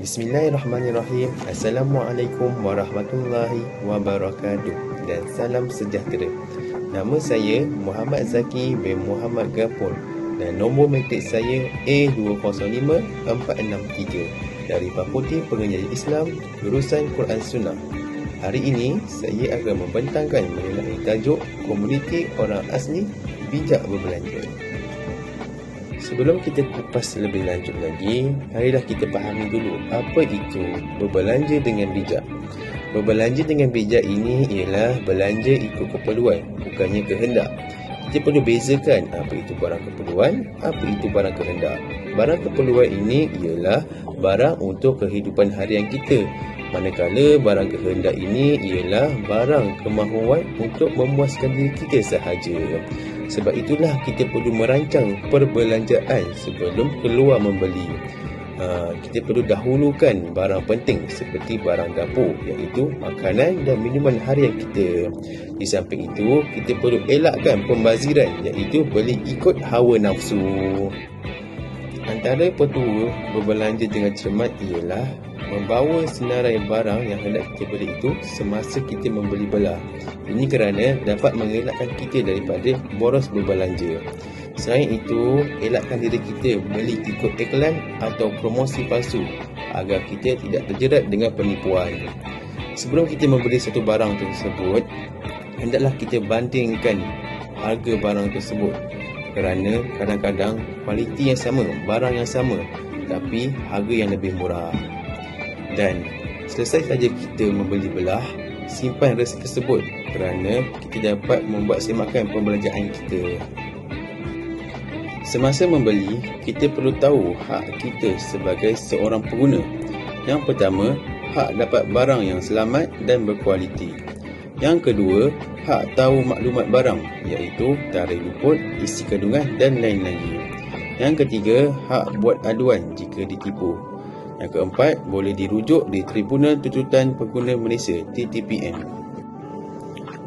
Bismillahirrahmanirrahim. Assalamualaikum warahmatullahi wabarakatuh dan salam sejahtera. Nama saya Muhammad Zaki bin Muhammad Gafur dan nombor matrik saya A254663 dari Fakulti Pengajian Islam Jurusan Quran Sunnah. Hari ini saya akan membentangkan mengenai tajuk komuniti orang asli bijak berbelanja. Sebelum kita kupas lebih lanjut lagi, marilah kita fahami dulu apa itu berbelanja dengan bijak. Berbelanja dengan bijak ini ialah belanja ikut keperluan, bukannya kehendak. Kita perlu bezakan apa itu barang keperluan, apa itu barang kehendak. Barang keperluan ini ialah barang untuk kehidupan harian kita. Manakala barang kehendak ini ialah barang kemahuan untuk memuaskan diri kita sahaja. Sebab itulah kita perlu merancang perbelanjaan sebelum keluar membeli. Ha, kita perlu dahulukan barang penting seperti barang dapur iaitu makanan dan minuman harian kita. Di samping itu, kita perlu elakkan pembaziran iaitu beli ikut hawa nafsu. Antara petua berbelanja dengan cermat ialah membawa senarai barang yang hendak kita beli itu semasa kita membeli belah. Ini kerana dapat mengelakkan kita daripada boros berbelanja. Selain itu, elakkan diri kita beli ikut iklan atau promosi palsu agar kita tidak terjerat dengan penipuan. Sebelum kita membeli satu barang tersebut, hendaklah kita bandingkan harga barang tersebut kerana kadang-kadang kualiti yang sama, barang yang sama tapi harga yang lebih murah. Dan selesai saja kita membeli belah, simpan resit tersebut kerana kita dapat membuat semakan pembelanjaan kita. Semasa membeli, kita perlu tahu hak kita sebagai seorang pengguna. Yang pertama, hak dapat barang yang selamat dan berkualiti. Yang kedua, hak tahu maklumat barang iaitu tarikh luput, isi kandungan dan lain lagi. Yang ketiga, hak buat aduan jika ditipu. Yang keempat, boleh dirujuk di Tribunal Tuntutan Pengguna Malaysia TTPM.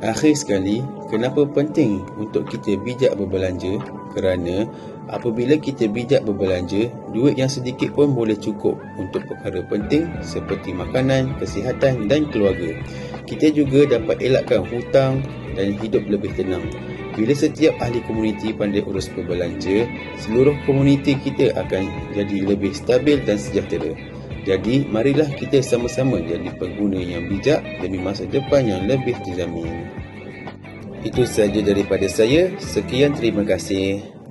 Akhir sekali, kenapa penting untuk kita bijak berbelanja? Kerana apabila kita bijak berbelanja, duit yang sedikit pun boleh cukup untuk perkara penting seperti makanan, kesihatan dan keluarga. Kita juga dapat elakkan hutang dan hidup lebih tenang. Bila setiap ahli komuniti pandai urus berbelanja, seluruh komuniti kita akan jadi lebih stabil dan sejahtera. Jadi, marilah kita sama-sama jadi pengguna yang bijak demi masa depan yang lebih terjamin. Itu sahaja daripada saya. Sekian terima kasih.